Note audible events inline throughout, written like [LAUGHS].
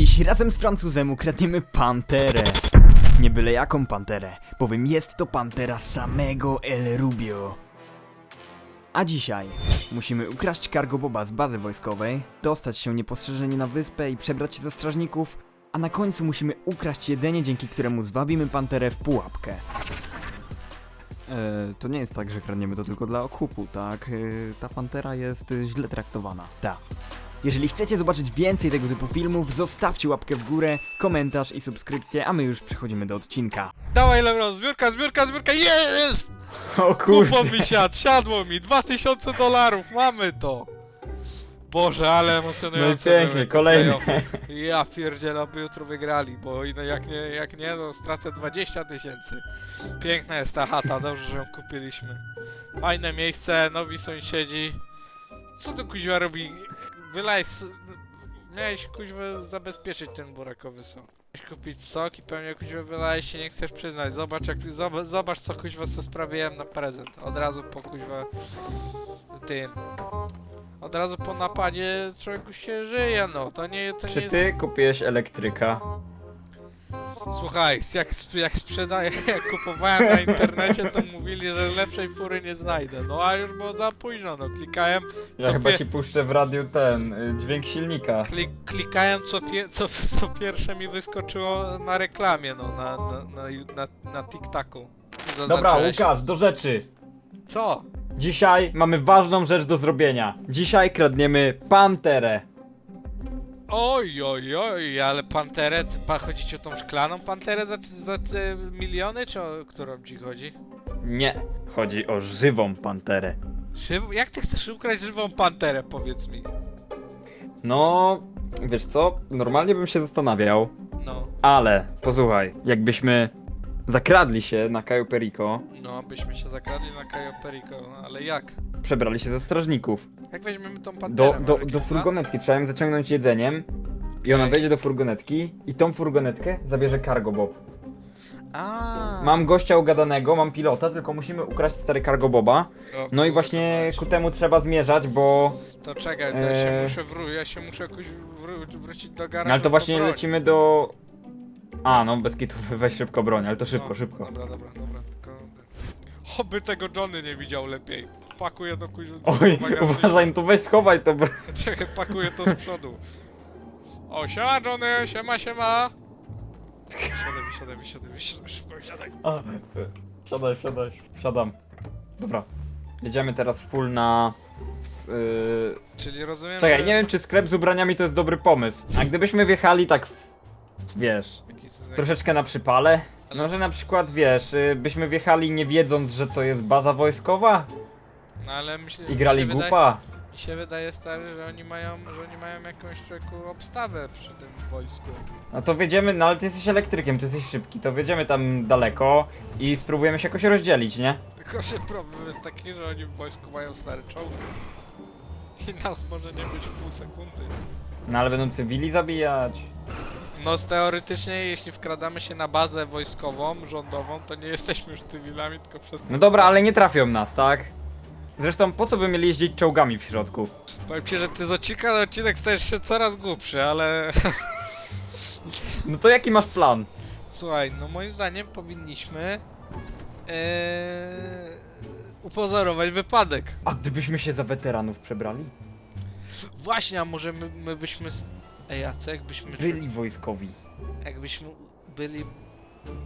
Dziś razem z Francuzem ukradniemy panterę. Nie byle jaką panterę, bowiem jest to pantera samego El Rubio. A dzisiaj musimy ukraść cargo boba z bazy wojskowej, dostać się niepostrzeżenie na wyspę i przebrać się za strażników, a na końcu musimy ukraść jedzenie, dzięki któremu zwabimy panterę w pułapkę. E, to nie jest tak, że kradniemy to tylko dla okupu, tak? E, ta pantera jest źle traktowana. Tak. Jeżeli chcecie zobaczyć więcej tego typu filmów, zostawcie łapkę w górę, komentarz i subskrypcję, a my już przechodzimy do odcinka. Dawaj Lebron, zbiórka, zbiórka, zbiórka, jest! O Kupon mi siadł, siadło mi, 2000 dolarów, mamy to! Boże, ale emocjonujące No i pięknie, kolejny. Ja pierdzielę, aby jutro wygrali, bo ino- jak nie, jak nie, to stracę 20 tysięcy. Piękna jest ta chata, dobrze, że ją kupiliśmy. Fajne miejsce, nowi sąsiedzi. Co tu kuźwa robi? Wylaj... Miałeś kuźwa zabezpieczyć ten burakowy sok. Miałeś kupić sok i pewnie kuźwa wylałeś się nie chcesz przyznać. Zobacz jak zobacz, zobacz co kuźwa co sprawiłem na prezent. Od razu po kuźwa tym. Od razu po napadzie człowieku się żyje, no. To nie, to nie Czy jest... ty kupiłeś elektryka? Słuchaj, jak, sp- jak sprzedaję, [LAUGHS] jak kupowałem na internecie, to mówili, że lepszej fury nie znajdę. No a już było za późno, no. Klikałem, Ja Co chyba pie- ci puszczę w radiu ten, y, dźwięk silnika. klik, klikałem co, pie, co, co pierwsze mi wyskoczyło na reklamie, no. Na, na, na, ju- na, na TikToku. Dobra, Zaznaczyłeś? Łukasz, do rzeczy. Co? Dzisiaj mamy ważną rzecz do zrobienia. Dzisiaj kradniemy panterę. Oj, oj, oj, ale panterę, pa, chodzi ci o tą szklaną panterę za, za te miliony, czy o którą ci chodzi? Nie, chodzi o żywą panterę. Żyw, jak ty chcesz ukraść żywą panterę, powiedz mi? No, wiesz co? Normalnie bym się zastanawiał, No, ale posłuchaj, jakbyśmy zakradli się na Cayo Perico, no, byśmy się zakradli na Cayo Perico, no, ale jak? przebrali się za strażników. Jak weźmiemy tą panterę? Do, do, do furgonetki trzeba ją zaciągnąć jedzeniem i ona wejdzie do furgonetki i tą furgonetkę zabierze cargo bob. A, Mam gościa ugadanego, mam pilota, tylko musimy ukraść stary cargo boba. O No i kurde, właśnie mać. ku temu trzeba zmierzać, bo... To czekaj, to ja się Eee. muszę wrócić, ja się muszę jakoś wró- wrócić do garażu No ale to po właśnie broń. lecimy do... A, no bez kitu, [LAUGHS] weź szybko broń, ale to szybko, No, szybko. Dobra, dobra, dobra, tylko... Oby tego Johnny nie widział lepiej. Pakuję to kuźwa Oj, uważaj, no to weź schowaj to broń. [LAUGHS] Czekaj, pakuję to z przodu. O, siema Johnny, siema, siema! Wysiadaj, wysiadaj, wysiadaj, wysiadaj, szybko wysiadaj. A, Siadaj, siadaj. Siadam. Dobra. Jedziemy teraz full na... S, yy... Czyli rozumiem, Czekaj, że... nie wiem czy sklep z ubraniami to jest dobry pomysł. A gdybyśmy wjechali tak, w- wiesz, troszeczkę na przypale? Ale- No, że na przykład, wiesz, y, byśmy wjechali nie wiedząc, że to jest baza wojskowa No ale myślę, i grali mi się wydaje, głupa. mi się wydaje stary, że oni mają, że oni mają jakąś człowieku obstawę przy tym wojsku. No to wjedziemy, no ale ty jesteś elektrykiem, ty jesteś szybki, to wjedziemy tam daleko i spróbujemy się jakoś rozdzielić, nie? Tylko, że problem jest taki, że oni w wojsku mają stare czołgi. I nas może nie być w pół sekundy. No ale będą cywili zabijać. No teoretycznie, jeśli wkradamy się na bazę wojskową, rządową, to nie jesteśmy już cywilami, tylko przez No dobra, ale nie trafią nas, tak? Zresztą po co by mieli jeździć czołgami w środku? Powiem ci, że ty z odcinka na odcinek stajesz się coraz głupszy, ale... No to jaki masz plan? [LAUGHS] Słuchaj, no moim zdaniem powinniśmy... Ee, upozorować wypadek. A gdybyśmy się za weteranów przebrali? Właśnie, a może my, my byśmy... Ej, a co jakbyśmy... Byli wojskowi. Jakbyśmy byli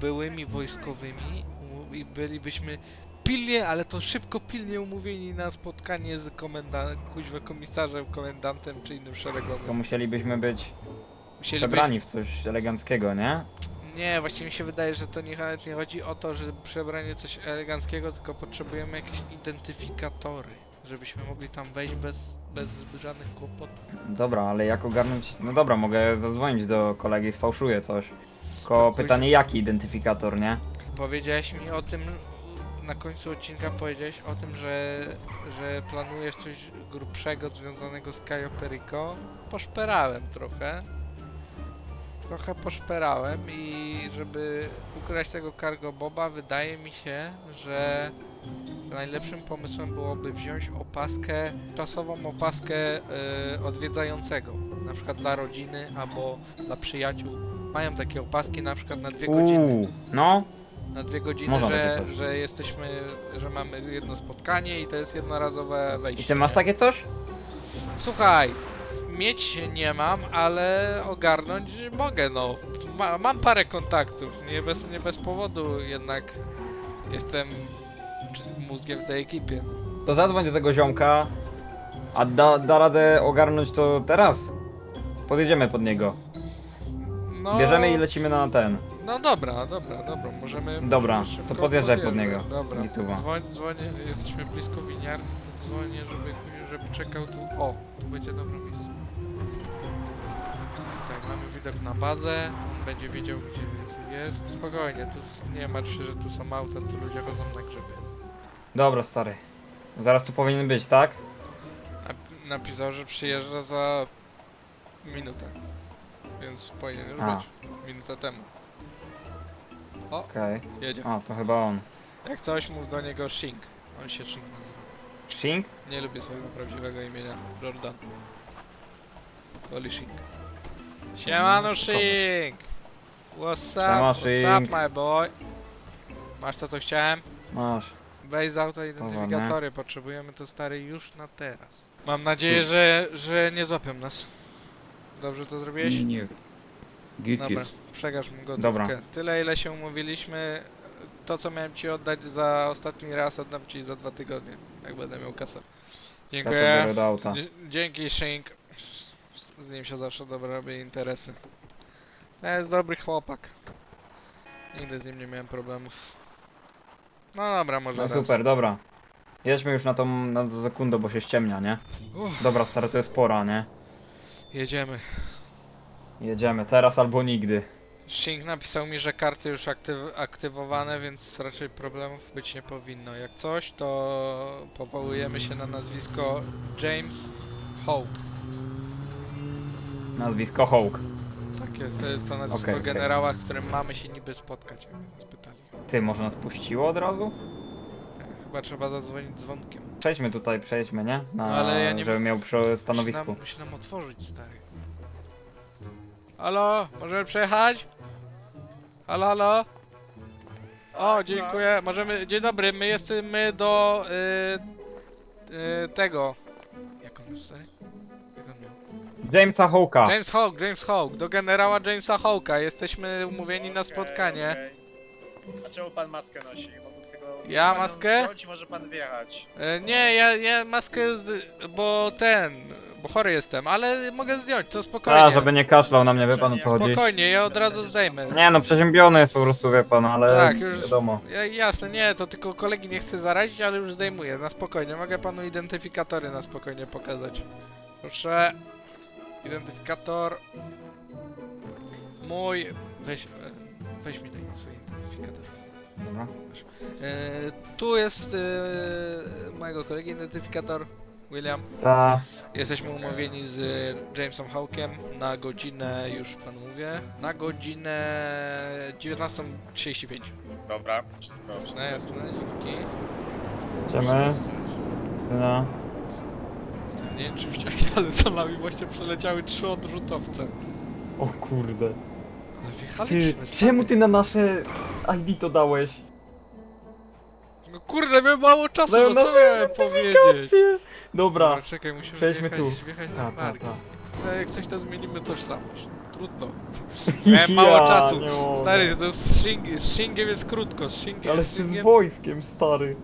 byłymi wojskowymi i bylibyśmy pilnie, ale to szybko pilnie umówieni na spotkanie z komendantem, kuźwa komisarzem, komendantem czy innym To szeregowym. musielibyśmy być przebrani w coś eleganckiego, nie? Nie, właśnie mi się wydaje, że to nie, nie chodzi o to, że przebranie coś eleganckiego, tylko potrzebujemy jakieś identyfikatory, żebyśmy mogli tam wejść bez, bez żadnych kłopotów. Dobra, ale jak ogarnąć... No dobra, mogę zadzwonić do kolegi, sfałszuję coś. Tylko To pytanie, jaki identyfikator, nie? Powiedziałeś mi o tym, na końcu odcinka powiedziałeś o tym, że, że planujesz coś grubszego związanego z Cayo Perico. Poszperałem trochę. Trochę poszperałem i żeby ukraść tego cargo boba, wydaje mi się, że najlepszym pomysłem byłoby wziąć opaskę, czasową opaskę y, odwiedzającego. na przykład dla rodziny albo dla przyjaciół. Mają takie opaski na przykład na dwie godziny. Uuu, no. Na dwie godziny, Można że, takie coś. że jesteśmy, że mamy jedno spotkanie i to jest jednorazowe wejście. I ty masz takie coś? Słuchaj, mieć nie mam, ale ogarnąć mogę, no. Ma, mam parę kontaktów, nie bez, nie bez powodu jednak jestem mózgiem w tej ekipie. To zadzwoń do tego ziomka, a da, da radę ogarnąć to teraz? Podjedziemy pod niego. No, Bierzemy i lecimy na ten. No dobra, dobra, dobra, możemy... Dobra, możemy to podjeżdżaj pod niego. Dobra, Gituwa. dzwoń, dzwonię, jesteśmy blisko winiarni, to dzwonię, żeby, żeby czekał tu... O, tu będzie dobre miejsce. Mamy widok na bazę, on będzie wiedział gdzie jest. Spokojnie, tu nie martw się, że tu są auta, tu ludzie chodzą na grzyby. Dobra, stary. Zaraz tu powinien być, tak? Nap- Napisał, że przyjeżdża za minutę, więc powinien już A. być. Minutę temu. Okej. Jedzie. A, to chyba on. Jak coś, mów do niego Shink. On się Shink nazywa. Shink? Nie lubię swojego prawdziwego imienia. Jordan. Oli Shink. Siemano Shink! What's up? Siema, What's up my boy? Masz to co chciałem? Masz. Weź z auta identyfikatory, potrzebujemy to stary już na teraz. Mam nadzieję, że, że nie złapią nas. Dobrze to zrobiłeś? Nie, nie. Git Dobra, jest. przekaż mu gotówkę. Dobra. Tyle ile się umówiliśmy, to co miałem ci oddać za ostatni raz oddam ci za dwa tygodnie, jak będę miał kasę. Ja to Dziękuję. biorę do auta. Dzie- Dzięki Shink. Z- nim się zawsze dobrze robię interesy. To jest dobry chłopak. Nigdy z nim nie miałem problemów. No dobra, może No raz. super, dobra. Jedźmy już na tą, na tą sekundę, bo się ściemnia, nie? Uff, Dobra, stary, to jest pora, nie? jedziemy. Jedziemy, teraz albo nigdy. Shink napisał mi, że karty już aktyw aktywowane, więc raczej problemów być nie powinno. Jak coś, to powołujemy się na nazwisko James Hawke. Nazwisko Hawk. Tak jest, to jest to nazwisko Okej, okej. generała, z którym mamy się niby spotkać, jakby nas pytali. Ty, może nas puściło od razu? Chyba trzeba zadzwonić dzwonkiem. Przejdźmy tutaj, przejdźmy, nie? Na, No, ale ja nie- Żeby miał przy stanowisku. Musi nam, musi nam otworzyć, stary. Halo, możemy przejechać? Halo, halo? O, dziękuję. Możemy. Dzień dobry, my jesteśmy do y, y, tego. Jak on jest, stary? Jamesa Hawka. James Hawk, James Hawk, do generała Jamesa Hawka. Jesteśmy umówieni na spotkanie. A czemu pan maskę nosi? Bo tego Ja maskę? może pan wjechać. E, nie, ja, ja maskę, z, bo ten, bo chory jestem, ale mogę zdjąć, to spokojnie. A, żeby nie kaszlał na mnie, wie pan o co chodzi. Spokojnie, ja od razu zdejmę. Nie no, przeziębiony jest po prostu, wie pan, ale Tak, już- wiadomo. Ja, jasne, nie, to tylko kolegi nie chcę zarazić, ale już zdejmuję, na spokojnie. Mogę panu identyfikatory na spokojnie pokazać. Proszę. Identyfikator. Mój. Weź, e, weź mi daj swój identyfikator. Dobra. E, tu jest e, mojego kolegi identyfikator, William. Ta, Jesteśmy umówieni z Jamesem Hawkiem na godzinę, już panu mówię, na godzinę 19.35. Dobra, wszystko. Jasne, jasne, dzięki. idziemy. No. Stary, Nie wiem czy widziałeś, ale za nami właśnie przeleciały trzy odrzutowce. O kurde. Ale Ty, wjechaliśmy. stary. czemu ty na nasze ID to dałeś? No kurde, miałem mało czasu, No, no, no, co miałem powiedzieć? Dobra. czekaj, musimy przejdźmy wjechać, tu. wjechać na Ta, ta, ta. No, Jak coś to zmienimy tożsamość. Trudno. [LAUGHS] Miałem mało Ja czasu. nie mogę. Stary, to z, shing, z shingiem jest krótko, z shingiem, Ale z ty shingiem... wojskiem, stary.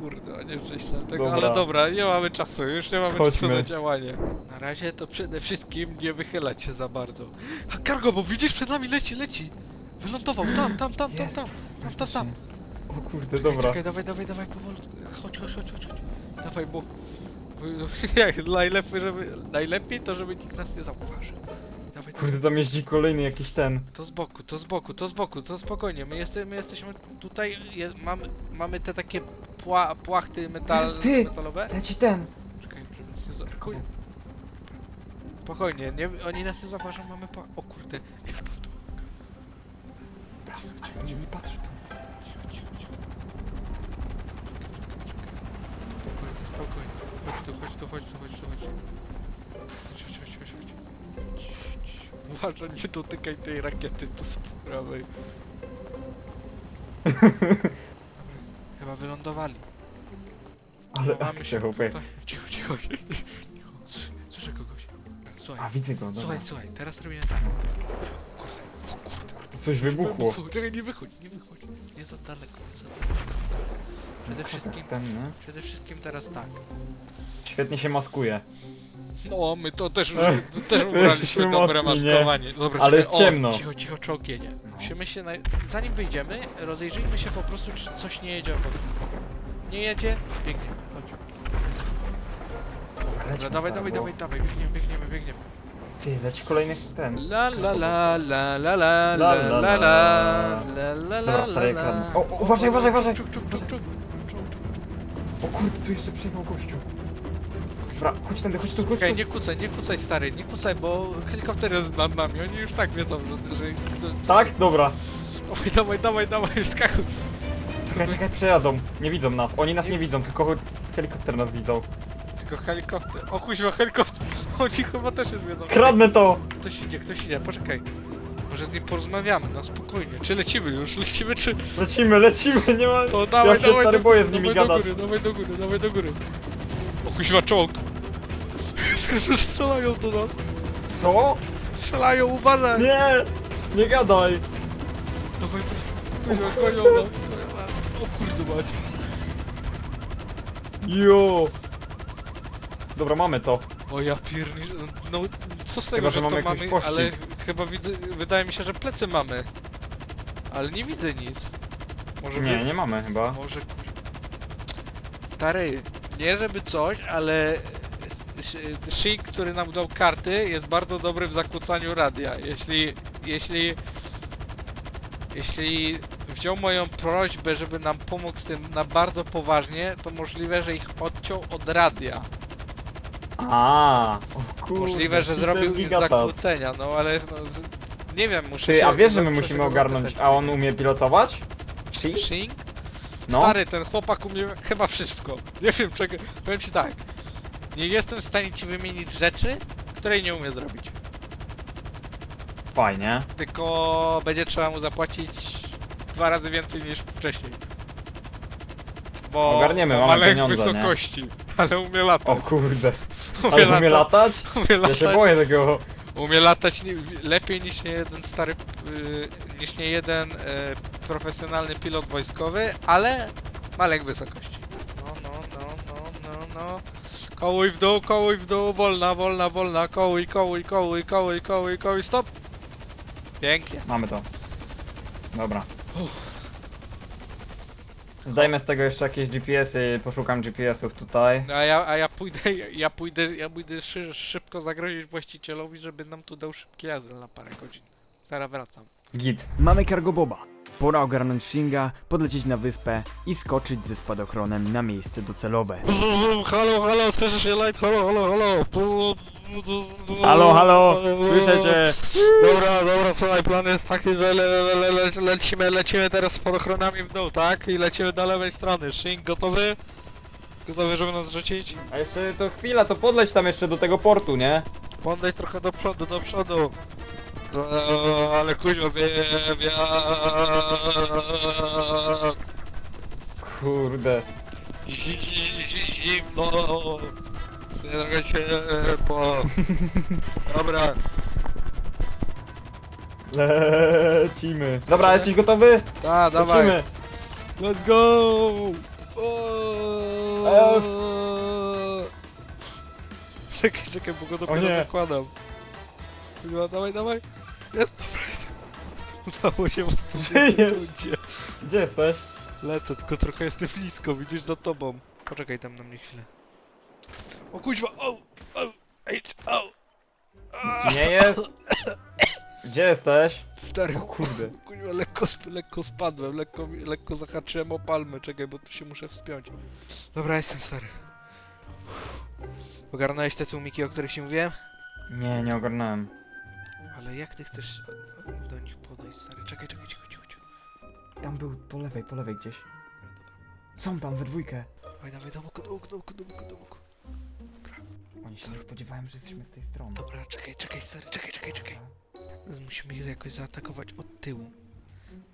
Kurde, nie wcześniej tego, Dobra. ale dobra, nie mamy czasu, już nie mamy Chodźmy. czasu na działanie. Na razie to przede wszystkim nie wychylać się za bardzo. A cargo, bo widzisz przed nami leci, leci! Wylądował, tam, tam, tam, tam, Jest. tam, tam, tam, tam. O kurde, Czekaj, dobra. czekaj, dawaj, dawaj, dawaj, powolutku. Chodź, chodź, chodź, chodź, chodź. Dawaj, bo... bo- [LAUGHS] Jak najlepiej, żeby, najlepiej to, żeby nikt nas nie zauważył. Dawaj, dawaj. Kurde, tam jeździ kolejny jakiś ten. To z boku, to z boku, to z boku, to spokojnie. My, jeste, my jesteśmy tutaj, je, mamy, mamy te takie pła, płachty metal, Ty! metalowe. Leci ten. Czekaj, żeby nas nie za... Kuj- Spokojnie, nie, oni nas nie zauważą, mamy pa... O kurde, jadą tu. Cicho, cicho, Nie, nie patrz tu. cicho, cicho, cicho. Spokojnie, spokojnie. Chodź tu, chodź tu, chodź tu, chodź tu, chodź tu. Chodź, chodź, chodź, chodź, chodź. Uważaj, nie dotykaj tej rakiety tu z prawej. [LAUGHS] Chyba wylądowali. Ale Mamy akcja, chłopie. tutaj. Cicho, cicho, cicho. cicho. Sły- Słyszę kogoś. Słuchaj, A, widzę go, dobra. słuchaj, słuchaj, teraz robimy tak. Coś wybuchło. Czekaj, nie wychodź, nie wychodź. Nie za daleko, nie za daleko. Przede wszystkim, no. przede wszystkim teraz tak. Świetnie się maskuje. No, my to też, to [LAUGHS] też my ubraliśmy dobre mocni, nie? maskowanie. Dobra, Ale czekaj, jest ciemno. O, cicho, cicho, czołgienie. No. Musimy się, zanim wyjdziemy, rozejrzyjmy się po prostu, czy coś nie jedzie obok nas. Nie jedzie? Biegniemy, chodź. Dobra, dawaj, dawaj, dawaj, dawaj, biegniemy, biegniemy, biegniemy. Ty, leci kolejny ten. La la la la la la la La, la la, la Dobra, la stary la ekran. O, uważaj, uważaj, uważaj. Czuk, czuk, czuk, czuk. O kurde, tu jeszcze przejechał gościu. Dobra, chodź tędy, chodź tu, chodź tu. nie kucaj, nie kucaj stary, nie kucaj, bo helikopter jest nad nami, oni już tak wiedzą, że... że że- Tak? Dobra. Dawaj, dawaj, dawaj, dawaj, skakuj. Czekaj, czekaj, przejadą. Nie widzą nas. Oni nas nie widzą, tylko helikopter nas widzą. Tylko helikopter. O kuźwa, helikopter. Oni chyba też już wiedzą. Kradnę to! Ktoś idzie, ktoś idzie, poczekaj. Może z nim porozmawiamy, no spokojnie. Czy lecimy już? Lecimy czy... Lecimy, lecimy, nie ma... To dawaj, się dawaj, stary do, boję z nimi dawaj do gadać. góry, dawaj do góry, dawaj do góry. O kuźwa, czołg. [LAUGHS] Strzelają do nas. Co? Strzelają, uważaj. Nie! Nie gadaj! Dawaj, kuźwa, gonią nas. O kurde mać. Jo! Dobra, mamy to. O ja piernisz... No, co z tego, Chyba, że, że mamy to jakiś mamy, pościg. ale chyba widzę, wydaje mi się, że plecy mamy. Ale nie widzę nic. Może Nie, wie- nie mamy chyba. Może... Stary, nie żeby coś, ale... Sh- który nam dał karty, jest bardzo dobry w zakłócaniu radia. Jeśli... Jeśli... Jeśli wziął moją prośbę, żeby nam pomógł z tym na bardzo poważnie, to możliwe, że ich odciął od radia. A, o kurde. Możliwe, że Peter zrobił ich Gigatas. zakłócenia, no ale no, nie wiem, muszę Ty, się... a wiesz, że my muszę musimy ogarnąć, zapytać. a on umie pilotować? Shing? No. Stary, ten chłopak umie chyba wszystko. Nie wiem czego. Powiem ci tak. Nie jestem w stanie ci wymienić rzeczy, której nie umie zrobić. Fajnie. Tylko będzie trzeba mu zapłacić dwa razy więcej niż wcześniej. Bo Ogarniemy, mamy ma lęk pieniądze, nie? wysokości, ale umie latać. O kurde. umie, Ale umie latać? Umie Ja latać. się boję tego. Umie latać nie, lepiej niż nie jeden stary, y, niż nie jeden y, profesjonalny pilot wojskowy, ale ma lęk wysokości. No, no, no, no, no, no. Kołuj w dół, kołuj w dół, wolna, wolna, wolna, kołuj, kołuj, kołuj, kołuj, kołuj, kołuj, stop! Pięknie. Mamy to. Dobra. Zdajmy z tego jeszcze jakieś GPS-y, poszukam GPS-ów tutaj. A ja, a ja pójdę, ja pójdę, ja pójdę szy, szybko zagrozić właścicielowi, żeby nam tu dał szybki azyl na parę godzin. Zaraz wracam. Git. Mamy Cargo Boba. Pora ogarnąć Shinga, podlecieć na wyspę i skoczyć ze spadochronem na miejsce docelowe. Halo, halo, słyszę się light, halo, halo, halo. Halo, halo, słyszę cię. Dobra, dobra, słuchaj, plan jest taki, że le, le, le, le, lecimy, lecimy teraz spadochronami w dół, tak? I lecimy do lewej strony. Shink, gotowy? Gotowy, żeby nas rzucić? A jeszcze to chwila, to podleć tam jeszcze do tego portu, nie? Podejdź trochę do przodu, do przodu. O, ale kuźwa, wie, wie. Kurde. Zimno. Nie trochę ciepło. [LAUGHS] Dobra, Lecimy. Dobra, jesteś gotowy? da, dawaj. Lecimy. Let's go! F. Czekaj, czekaj, bo go dopiero nie. zakładam. Dawaj, dawaj. Jest, dobra, jestem. jestem. Udało się w ostatniej sekundzie. Gdzie jesteś? Lecę, tylko trochę jestem blisko, widzisz, za tobą. Poczekaj tam na mnie chwilę. O kuźwa, o, o, ej, o. Nic ci nie jest? Gdzie jesteś? Stary, O kurde. [LAUGHS] Kuźwa, lekko, sp- lekko spadłem, lekko, mi- lekko zahaczyłem o palmę, czekaj, bo tu się muszę wspiąć. Dobra, jestem stary. Ogarnąłeś te tłumiki, o których ci mówiłem? Nie, nie ogarnąłem. Ale jak ty chcesz e, do nich podejść, stary? Czekaj, czekaj, cicho, cicho, cicho. Tam był po lewej, po lewej gdzieś. Dobra, dobra. Są tam we dwójkę. Dawaj, dawaj, do boku, do boku, do boku, do boku, do boku. O Oni się nie spodziewają, że jesteśmy z tej strony. Dobra, czekaj, czekaj, stary, czekaj, czekaj, czekaj. Musimy ich jakoś zaatakować od tyłu.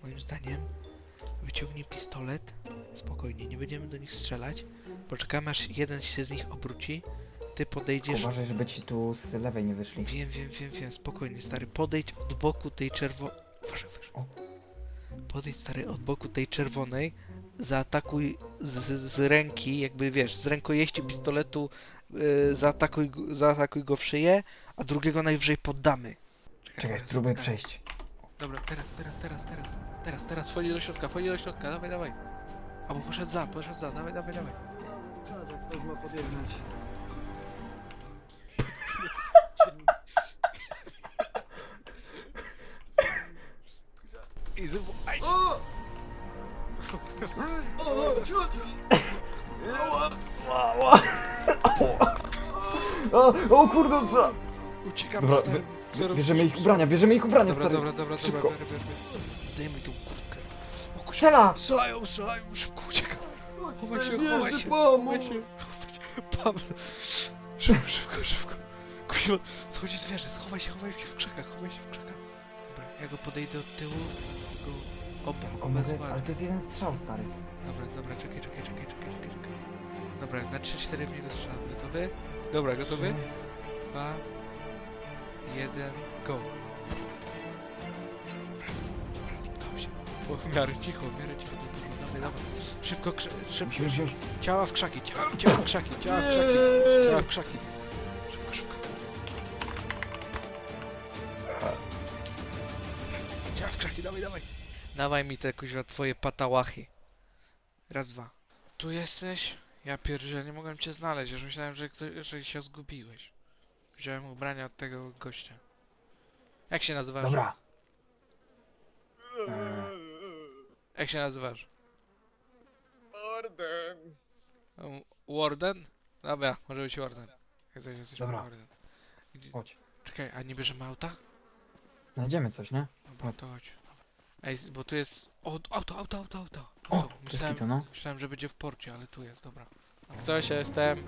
Moim zdaniem wyciągnij pistolet. Spokojnie, nie będziemy do nich strzelać. Poczekamy aż jeden się z nich obróci. Ty podejdziesz. Uważaj, żeby ci tu z lewej nie wyszli. Wiem, wiem, wiem, wiem, spokojnie, stary. Podejdź od boku tej czerwonej. Uważaj, uważaj. Podejdź, stary, od boku tej czerwonej. Zaatakuj z, z, z ręki, jakby wiesz, z rękojeści pistoletu. Yy, zaatakuj, go- zaatakuj go w szyję, a drugiego najwyżej poddamy. Czekaj, teraz, spróbuję teraz. przejść. Dobra, teraz, teraz, teraz, teraz. Teraz, teraz, wchodzi do środka, wchodzi do środka, dawaj, dawaj. Albo poszedł za, poszedł za, dawaj, dawaj, dawaj. Ktoś ma podjechać. I zwołaj O, o kurde, co? Uciekam, Dobra, stary. bie- bierzemy ich ubrania, bierzemy ich ubrania, Dobra, stary. dobra, dobra, dobra, Szybko. biorę, biorę, biorę. Zdejmij tą kurtkę. O kurczę, Strzela! strzelają, strzelają, szybko uciekam. Chowaj się, chowaj się, chowaj się. Paweł, szybko, szybko, szybko. Kuźwa, schodzi zwierzę, schowaj się, chowaj się w krzakach, chowaj się w krzakach. Dobra, ja go podejdę od tyłu, go obok, O, może, obezwładnię. ale to jest jeden strzał, stary. Dobra, dobra, czekaj, czekaj, czekaj, czekaj, czekaj, czekaj. Dobra, na 3-4 w niego strzelam. Gotowy? Dobra, gotowy? Dwa, jeden, go. O, w miarę cicho, w miarę cicho. Dawaj, dawaj. Szybko, szybko. Wziąć... Ciała w krzaki, ciała, ciała w krzaki, ciała w krzaki, ciała w krzaki. Dawaj. Mi te kuźwa twoje patałachy. Raz, dwa. Tu jesteś? Ja pierdzielę, nie mogłem cię znaleźć, już myślałem, że, ktoś, że się zgubiłeś. Wziąłem ubrania od tego gościa. Jak się nazywasz? Dobra. Jak się nazywasz? Orden. Um, Warden? Dobra, może być Warden. Jak coś jesteś Dobra. Warden. Gdzie- Chodź. Czekaj, a nie bierzemy auta? Znajdziemy coś, nie? Dobra, to chodź. Ej, bo tu jest... O, auto, auto, auto, auto. O, Myślałem, to, no. myślałem, że będzie w porcie, ale tu jest, dobra. Coś, ja jestem...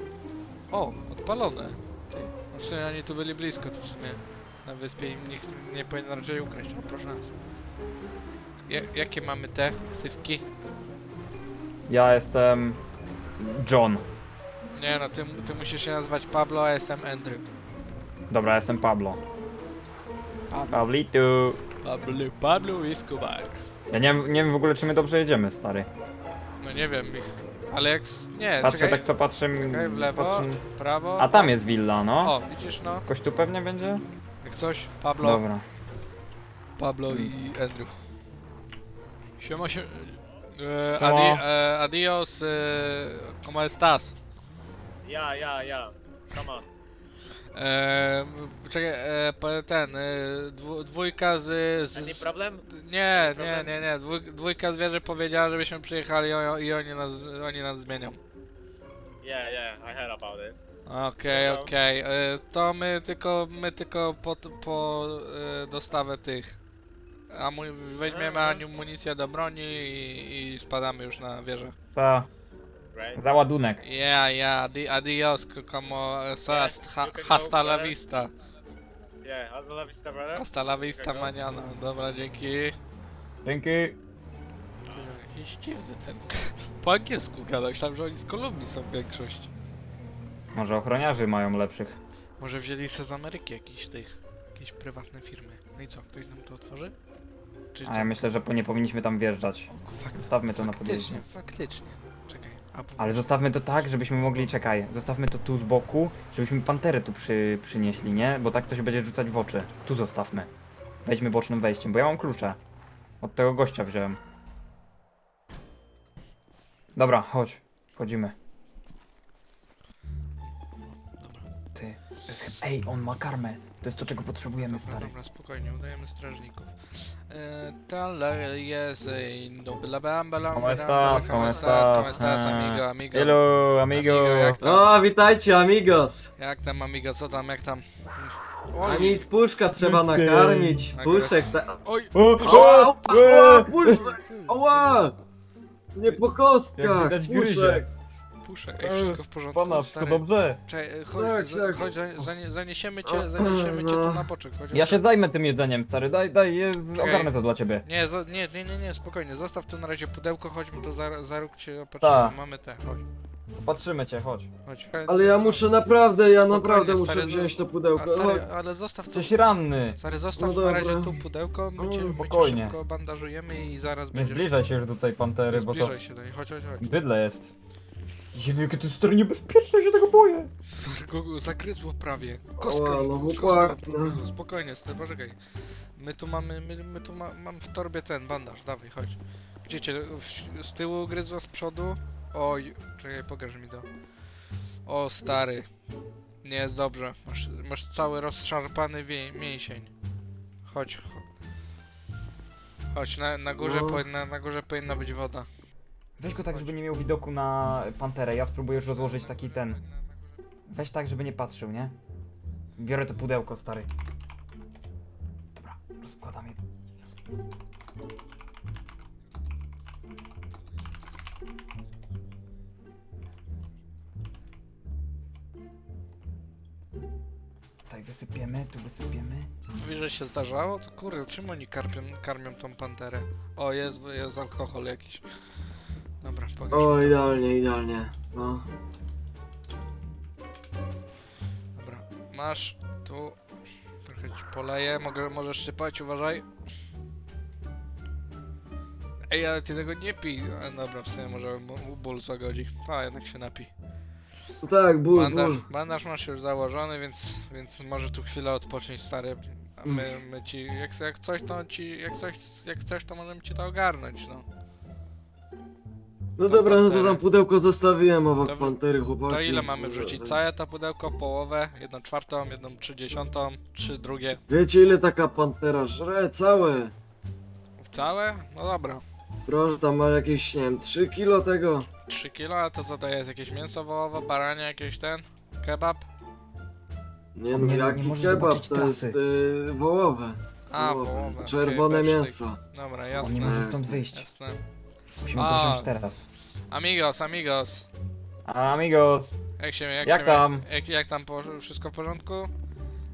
O, odpalone. Ty. No w sumie oni tu byli blisko, to w sumie na wyspie im nikt nie powinien raczej ukraść. O, proszę nas. Ja, jakie mamy te ksywki? Ja jestem... John. Nie no, ty, ty musisz się nazywać Pablo, a ja jestem Andrew. Dobra, jestem Pablo. Pablo. Pablito. Pablo, Pablo Escobar. Ja nie, wiem- nie wiem w ogóle, czy my dobrze jedziemy, stary. No nie wiem, ich- ale jak... s- Nie, Patrzę czekaj. tak, co patrzę... Czekaj, w lewo, patrzę... prawo. A tam jest willa, no. O, widzisz no? Ktoś tu pewnie będzie? Jak coś, Pablo, Dobra. Pablo i Andrew. Siema się... E, Siema. adi, e, adios, e, como estás? Ja, ja, ja. Come on. E, czekaj, e, pa- ten, e, dwu, dwójka z... z, Any z problem? nie, nie, problem? nie, nie, dwój, dwójka zwierzę powiedziała, żebyśmy przyjechali o, i oni nas, oni nas zmienią. Yeah, yeah, I heard about it. Okej, Dobra. okej, e, to my tylko, my tylko po, po e, dostawę tych, amu, weźmiemy Mhm. amunicję do broni i, i spadamy już na wieżę. Ta, Right? załadunek. Yeah, yeah, adi, adios, como esas, Yeah, ha, you can go, hasta la brother. vista, Yeah, hasta la vista, brother. hasta la vista Czego? maniana, dobra, dzięki. Dzięki. Jakiś dziwny ten, [LAUGHS] po angielsku gada, myślałem, że oni z Kolumbii są w większości. Może ochroniarzy mają lepszych. Może wzięli se z Ameryki jakiś tych, jakieś prywatne firmy. No i co, ktoś nam to otworzy? Czy A co? ja myślę, że po- nie powinniśmy tam wjeżdżać. O, ku- fak Zostawmy to na faktycznie, podjeździe. faktycznie. Bo... Ale zostawmy to tak, żebyśmy mogli, czekaj, zostawmy to tu z boku, żebyśmy panterę tu przy, przynieśli, nie? Bo tak to się będzie rzucać w oczy. Tu zostawmy. Wejdźmy bocznym wejściem, bo ja mam klucze. Od tego gościa wziąłem. Dobra, chodź. Wchodzimy. Ej, on ma karmę. To jest to, czego potrzebujemy, Dobra, stary. dobra, spokojnie, udajemy strażników. E, Tale jest doble bambala. ¿Cómo estás? ¿Cómo estás? ¿Cómo estás, Ah. amigo, amigo? Hello, amigo. Amigo, jak tam? O, witajcie amigos! Jak tam, amigo, co tam, jak tam? A nic, puszka trzeba nakarmić. Tak Puszek, ta... Oj, O, o, ała, e, puszek! Ała! Nie po Jak kostkach, widać, gryzie. puszek! Puszek. Ej, wszystko w porządku, Pana, wszystko stary. dobrze? Czekaj, e, chodź, Tak, za, tak. chodź za, zanie, zaniesiemy cię, zaniesiemy cię tu no. na boczek. Chodź, Ja się zajmę tym jedzeniem, stary, daj, daj, je, ogarnę to dla ciebie. Nie, zo, nie, nie, nie, nie, spokojnie, zostaw tu na razie pudełko, chodźmy to za, za róg cię opatrzymy, mamy te, chodź, Patrzymy cię, chodź. chodź. Ale ja muszę naprawdę, ja Spokojnie, naprawdę muszę stary, wziąć to A pudełko. Chodź. stary, ale zostaw tu, Jesteś ranny. stary, zostaw No na razie dobra. tu pudełko, my cię, my cię spokojnie. szybko bandażujemy i zaraz Nie będziesz... zbliżaj się już do tej pantery, nie bo to zbliżaj się do niej, chodź, chodź, chodź. bydle jest. Jeny, jakie to jest stary niebezpieczne, ja się tego boję. Go zagryzło prawie. Kostka, Ała, no kostka pogryzło. no. Spokojnie, stary, poczekaj. My tu mamy, my, my tu ma, mam w torbie ten bandaż, dawaj, chodź. Gdzie cię, w, z tyłu gryzło, z przodu? Oj, czekaj, pokaż mi to. O, stary. Nie jest dobrze. Masz, masz cały rozszarpany wie, mięsień. Chodź, chodź. Chodź, na, na, górze No. powinna, na górze powinna być woda. Weź go tak, żeby nie miał widoku na panterę, ja spróbuję już rozłożyć taki ten. Weź tak, żeby nie patrzył, nie? Biorę to pudełko, stary. Dobra, rozkładam je. Tutaj wysypiemy, tu wysypiemy. Mówisz, że się zdarzało? To kurde, czym oni karmią, karmią tą panterę? O, jest, jest alkohol jakiś. Dobra, pokaż. O, idealnie, idealnie. No. Dobra, masz tu. Trochę ci poleję, mogę, możesz szczypać, uważaj. Ej, ale ty tego nie pij. A, dobra, w sumie może mu- ból zagodzi. A, jednak się napij. No tak, ból, Bandaż, ból. bandaż masz już założony, więc, więc może tu chwilę odpocząć, stary. A my, my ci, jak, jak coś to ci, jak coś, jak coś to możemy ci to ogarnąć, no. No tą dobra, no to tam pudełko zostawiłem obok To- pantery, chłopaki. To ile mamy wrzucić? Całe to pudełko, połowę, jedną czwartą, jedną trzydziesiątą, trzy drugie. Wiecie ile taka pantera żre? Całe. Całe? No dobra. Proszę, tam ma jakieś, nie wiem, 3 kilo tego. 3 kilo, a to co to jest? Jakieś mięso wołowe, baranie, jakieś ten? Kebab? Nie On no, nie- jaki nie może kebab, zobaczyć to jest y, wołowe. A, Wołowe. wołowe. okej, Czerwone besztyk. mięso. Dobra, On jasne. nie może stąd wyjść. Jasne. Musimy A. wziąć teraz. Amigos, amigos. Amigos! Jak się, jak, Jak się, tam? Jak, jak tam po, wszystko w porządku?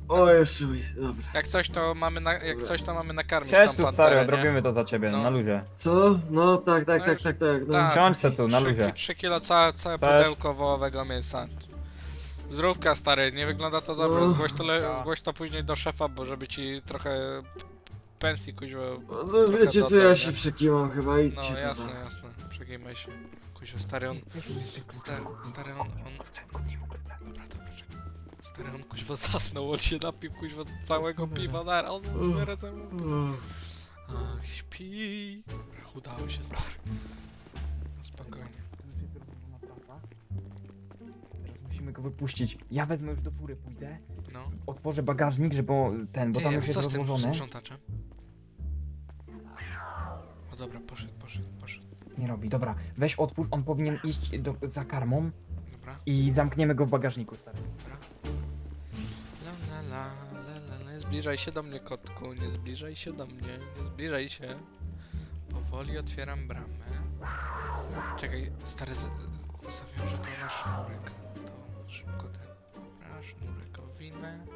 O, jeszcze, mi- dobra. Jak coś to mamy, na, jak Dobra. coś to mamy nakarmić Siedź tu panterę, stary, nie? odrobimy to za ciebie, No. na luzie. Co? No tak, tak, No tak, już- tak, tak. No. Tak. Siądź se tu, na Trzy- luzie. 3 kilo całe, całe pudełko wołowego mięsa. Zdrówka stary, nie wygląda to dobrze, No. zgłoś to, le, zgłoś to później do szefa, bo żeby ci trochę pensji kuźwa... No trochę wiecie co, dodał, ja nie? się przekiłam chyba, idźcie No jasne, tam. jasne, przegimaj się. Kuźwa stary on... Stary, stary on... on... Dobra, dobra, czekaj. Stary on kuźwa zasnął, on się napił kuźwa całego piwa na on ze mną. O, Ach, śpi. Dobra, udało się stary. No spokojnie. Teraz musimy go wypuścić. Ja wezmę już do fury, pójdę. No. Otworzę bagażnik, żeby on- ten, bo Ty, tam już jest co z tym rozłożone. sprzątaczem? O dobra, poszedł, poszedł, poszedł. Nie robi, dobra. Weź otwórz, on powinien iść do, za karmą Dobra, i zamkniemy go w bagażniku, stary. dobra. La la la, la la la, nie zbliżaj się do mnie kotku, nie zbliżaj się do mnie, nie zbliżaj się. Powoli otwieram bramę. Czekaj, stary, z- zawiążę to na sznurek. To szybko ten, dobra, sznurek owinę.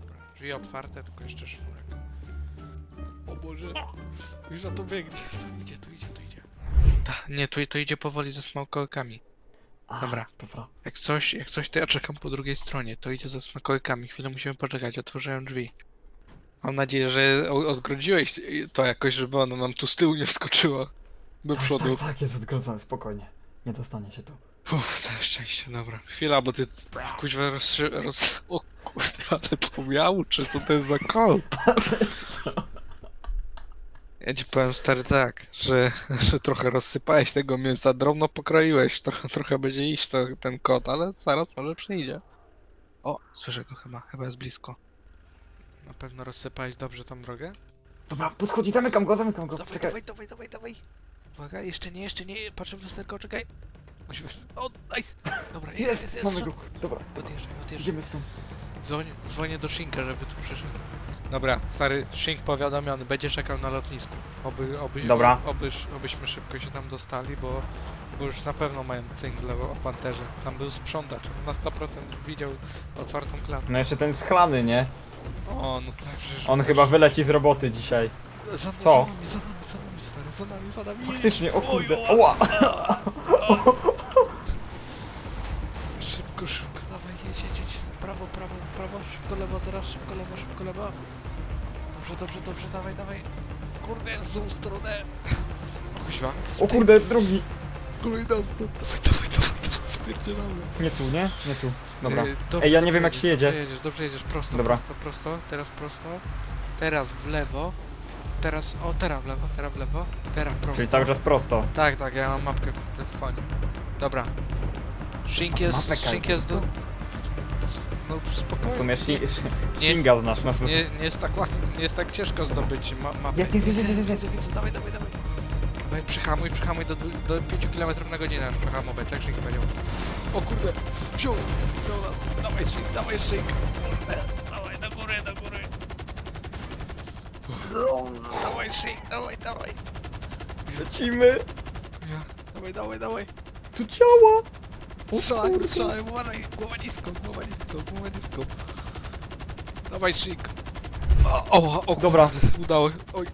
Dobra, drzwi otwarte, tylko jeszcze sznurek. O Boże, już na to biegnie, tu idzie, tu idzie, tu idzie. Ta, nie, tu, tu idzie powoli ze smokołkami. Dobra. Dobra. Jak coś, jak coś, to ja czekam po drugiej stronie. To idzie za smakołykami. Chwilę musimy poczekać. Otworzyłem drzwi. Mam nadzieję, że o- odgrodziłeś to jakoś, żeby ono nam tu z tyłu nie wskoczyło do przodu. Tak, tak, jest odgrodzone, spokojnie. Nie dostanie się tu. Uff, całe szczęście, dobra. Chwila, bo ty kuźwa roz... roz... O kurde, ale to miał, czy co to jest za kot? [LAUGHS] Ja ci powiem stary tak, że, [LAUGHS] że trochę rozsypałeś tego mięsa, drobno pokroiłeś, trochę, trochę będzie iść to, ten kot, ale zaraz może przyjdzie. O, słyszę go chyba, chyba jest blisko. Na pewno rozsypałeś dobrze tą drogę? Dobra, podchodzi, zamykam go, zamykam go. Dawaj, Czekaj. dawaj, dawaj, dawaj, dawaj. Uwaga, jeszcze nie, jeszcze nie, patrzę w lusterko, czekaj. Musimy... O, nice! Dobra, jest, jest, jest, mamy go. Dobra, Podjeżdżaj, podjeżdżaj. idziemy stąd. Dzwonię, dzwonię do Shinka, żeby tu przyszedł. Dobra, stary Shink powiadomiony, będzie czekał na lotnisku. Oby, oby, Dobra. Obyś, obyśmy szybko się tam dostali, bo, bo już na pewno mają cyngle o panterze. Tam był sprzątacz, on na 100% widział otwartą klatkę. No jeszcze ten schlany, nie? O, no tak, że... On chyba wyleci z roboty dzisiaj. Za, Co? Za nami, za nami, za nami, stary, za nami, za nami. Faktycznie, o kurde. oj. Prawo, prawo, prawo, szybko lewo, teraz szybko lewo, szybko lewo. Dobrze, dobrze, dobrze, dawaj, dawaj. Kurde, w złą stronę. Kuźwa. O kurde, drugi. Kolejna auto. Dawaj, dawaj, dawaj, dawaj, spierdzielamy. Nie tu, nie? Nie tu. Dobra. Yy, dobrze, Ej, ja nie wiem, jak się jedzie. Dobrze jedziesz, dobrze jedziesz, prosto, Dobra. prosto, prosto, teraz prosto. Teraz w lewo. Teraz, o, teraz w lewo, teraz w lewo. Teraz prosto. Czyli cały czas prosto. Tak, tak, ja mam mapkę w telefonie. Dobra. Shink jest, Mapę Shink jest do... No W spokojnie. sumie shi- Nie jest- Shinga znasz. No, to- Nie, nie jest tak łatwo, nie jest tak ciężko zdobyć ma mapę. Jest, jest, jest, jest, jest, Widzę, widzę, dawaj, dawaj, dawaj. Dawaj, przyhamuj, przyhamuj do, dwu- do 5 km na godzinę, aż przyhamować, tak Shink powiedział. O kurde, wziął, wziął nas. Dawaj Shink, dawaj Shink. Kurde, dawaj, do góry, do góry. Dawaj Shink, dawaj, dawaj. Lecimy! Ja, dawaj, dawaj, dawaj. Tu ciała! Kurde. strzelaj, uważaj, głowa nisko, głowa nisko, głowa nisko. Dawaj, szyk. O, o, o, Dobra. kurde, Udało, oj.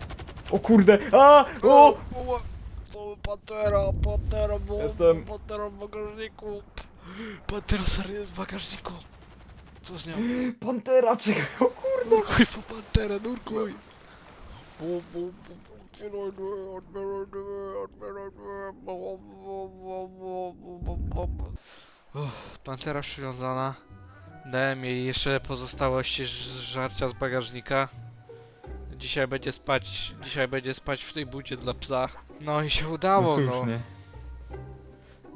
O kurde! A! O! o, o, Pantera, pantera, bo, Jestem. pantera w bagażniku. Pantera serio jest w bagażniku. Co z nią? Pantera, czekaj! O kurde! Nurkuj po panterę, nurkuj. Bu, bu, bu, Uff, Pantera przywiązana. Dałem jej jeszcze pozostałości żarcia z bagażnika. Dzisiaj będzie spać, dzisiaj będzie spać w tej budzie dla psa. No i się udało, cóż, no.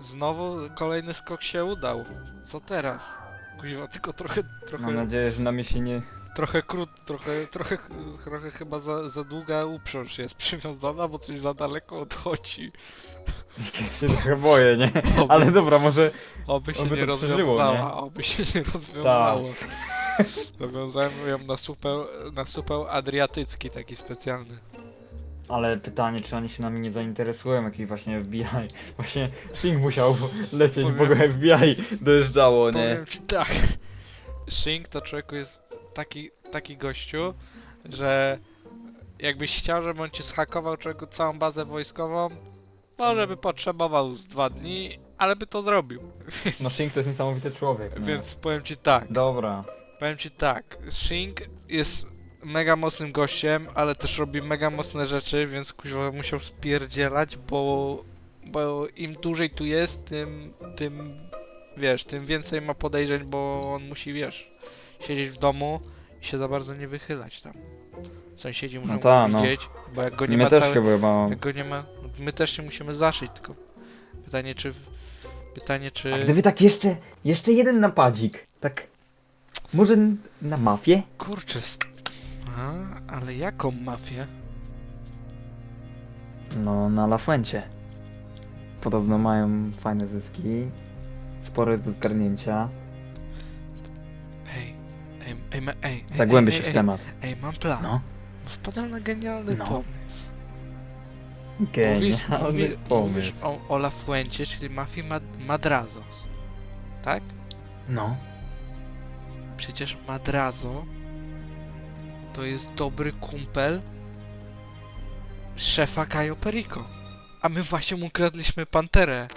Znowu kolejny skok się udał. Co teraz? Kuźwa, tylko trochę, trochę... Mam nadzieję, że na mnie się nie... Trochę krót, trochę, trochę, trochę chyba za, za długa uprząż jest przywiązana, bo coś za daleko odchodzi. Się trochę boję, nie? Oby, Ale dobra, może... oby się oby nie to przeżyło, rozwiązała, nie? Tak. oby się nie rozwiązało. Zawiązałem ją na supeł, na supeł adriatycki, taki specjalny. Ale pytanie, czy oni się nami nie zainteresują, jakiś właśnie FBI. Właśnie Shing musiał lecieć, bo go FBI dojeżdżało, nie? Powiem ci tak, Shink to człowieku jest taki, taki gościu, że jakbyś chciał, żeby on ci zhakował człowieku całą bazę wojskową, może by potrzebował z dwa dni, ale by to zrobił. Więc, [LAUGHS] No Shing to jest niesamowity człowiek, nie? więc powiem ci tak, Dobra. powiem ci tak, Shink jest mega mocnym gościem, ale też robi mega mocne rzeczy, więc kuźwa musiał spierdzielać, bo, bo im dłużej tu jest, tym, tym wiesz, tym więcej ma podejrzeń, bo on musi, wiesz, siedzieć w domu i się za bardzo nie wychylać tam. Sąsiedzi muszą No ta, go no. widzieć, bo jak go nie Mnie ma też cały, chyba... jak go nie ma, my też się musimy zaszyć, tylko pytanie czy, pytanie czy... A gdyby tak jeszcze, jeszcze jeden napadzik, tak... Może na mafię? Kurczę, st- A, ale jaką mafię? No, na La Fuente. Podobno mają fajne zyski. Sporo jest do zgarnięcia. Ej, ej, ej, ma- ej, ej, Zagłębię ej, się ej, w temat. Ej, mam plan. No. Wpadam na genialny No. pomysł. Mówisz, Genialny mówi, mówisz pomysł. o, o La Fuente, czyli mafii Mad Madrazos. Tak? No. Przecież Madrazo to jest dobry kumpel szefa Cayo Perico. A my właśnie mu kradliśmy panterę.